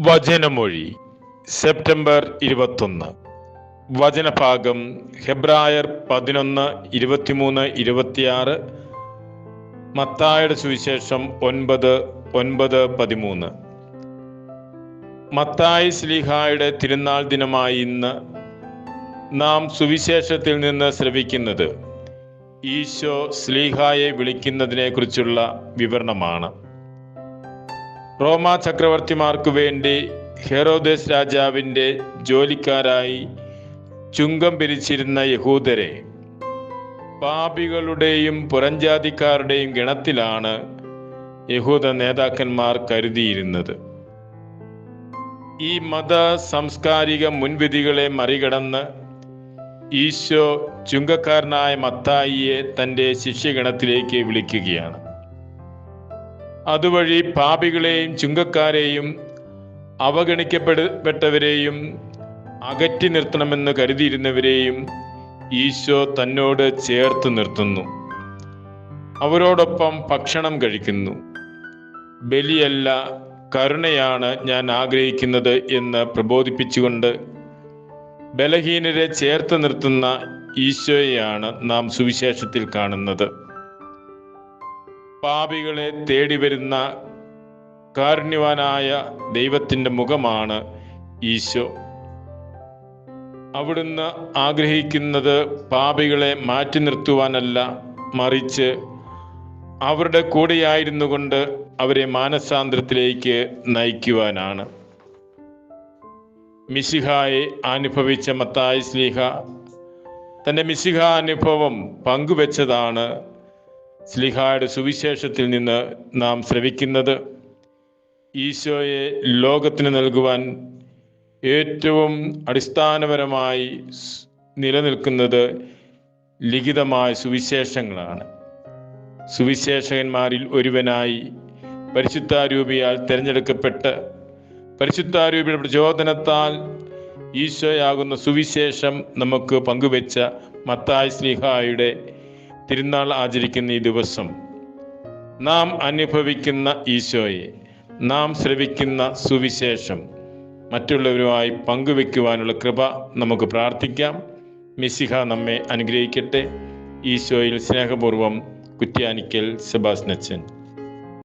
വചനമൊഴി September ഇരുപത്തൊന്ന്. വചനഭാഗം ഹെബ്രായർ പതിനൊന്ന് ഇരുപത്തിമൂന്ന് ഇരുപത്തിയാറ് മത്തായുടെ സുവിശേഷം ഒൻപത് ഒൻപത് പതിമൂന്ന്. മത്തായി സ്ലിഹായുടെ തിരുനാൾ ദിനമായി ഇന്ന് നാം സുവിശേഷത്തിൽ നിന്ന് ശ്രവിക്കുന്നത് ഈശോ സ്ലീഹായെ വിളിക്കുന്നതിനെക്കുറിച്ചുള്ള വിവരണമാണ്. റോമാ ചക്രവർത്തിമാർക്കു വേണ്ടി ഹെറോദേസ് രാജാവിന്റെ ജോലിക്കാരായി ചുങ്കം പിരിച്ചിരുന്ന യഹൂദരെ പാപികളുടെയും പുറംജാതിക്കാരുടെയും ഗണത്തിലാണ് യഹൂദ നേതാക്കന്മാർ കരുതിയിരുന്നത്. ഈ മത സാംസ്കാരിക മുൻവിധികളെ മറികടന്ന് ഈശോ ചുങ്കക്കാരനായ മത്തായിയെ തന്റെ ശിഷ്യഗണത്തിലേക്ക് വിളിക്കുകയാണ്. അതുവഴി പാപികളെയും ചുങ്കക്കാരെയും അവഗണിക്കപ്പെടപ്പെട്ടവരെയും അകറ്റി നിർത്തണമെന്ന് കരുതിയിരുന്നവരെയും ഈശോ തന്നോട് ചേർത്ത് നിർത്തുന്നു. അവരോടൊപ്പം ഭക്ഷണം കഴിക്കുന്നു. ബലിയല്ല കരുണയാണ് ഞാൻ ആഗ്രഹിക്കുന്നത് എന്ന് പ്രബോധിപ്പിച്ചുകൊണ്ട് ബലഹീനരെ ചേർത്ത് നിർത്തുന്ന ഈശോയെയാണ് നാം സുവിശേഷത്തിൽ കാണുന്നത്. പാപികളെ തേടി വരുന്ന കാരുണ്യവാനായ ദൈവത്തിന്റെ മുഖമാണ് ഈശോ. അവിടുന്ന് ആഗ്രഹിക്കുന്നത് പാപികളെ മാറ്റി നിർത്തുവാനല്ല മറിച്ച് അവരുടെ കൂടെയായിരുന്നു കൊണ്ട് അവരെ മാനസാന്തരത്തിലേക്ക് നയിക്കുവാനാണ്. മിശിഹായെ അനുഭവിച്ച മത്തായി സ്ലീഹ തന്റെ മിശിഹ അനുഭവം പങ്കുവെച്ചതാണ് സ്ലിഹായുടെ സുവിശേഷത്തിൽ നിന്ന് നാം ശ്രവിക്കുന്നത് ഈശോയെ ലോകത്തിന് നൽകുവാൻ ഏറ്റവും അടിസ്ഥാനപരമായി നിലനിൽക്കുന്നത് ലിഖിതമായ സുവിശേഷങ്ങളാണ്. സുവിശേഷകന്മാരിൽ ഒരുവനായി പരിശുദ്ധാരൂപിയാൽ തിരഞ്ഞെടുക്കപ്പെട്ട് പരിശുദ്ധാരൂപിയുടെ പ്രചോദനത്താൽ ഈശോയാകുന്ന സുവിശേഷം നമുക്ക് പങ്കുവെച്ച മത്തായ് സ്ലിഹായുടെ തിരുനാൾ ആചരിക്കുന്ന ഈ ദിവസം നാം അനുഭവിക്കുന്ന ഈശോയെ നാം ശ്രവിക്കുന്ന സുവിശേഷം മറ്റുള്ളവരുമായി പങ്കുവെക്കുവാനുള്ള കൃപ നമുക്ക് പ്രാർത്ഥിക്കാം. മിസിഹ നമ്മെ അനുഗ്രഹിക്കട്ടെ. ഈശോയിൽ സ്നേഹപൂർവം കുറ്റ്യാനിക്കൽ സെബാസ്നച്ചൻ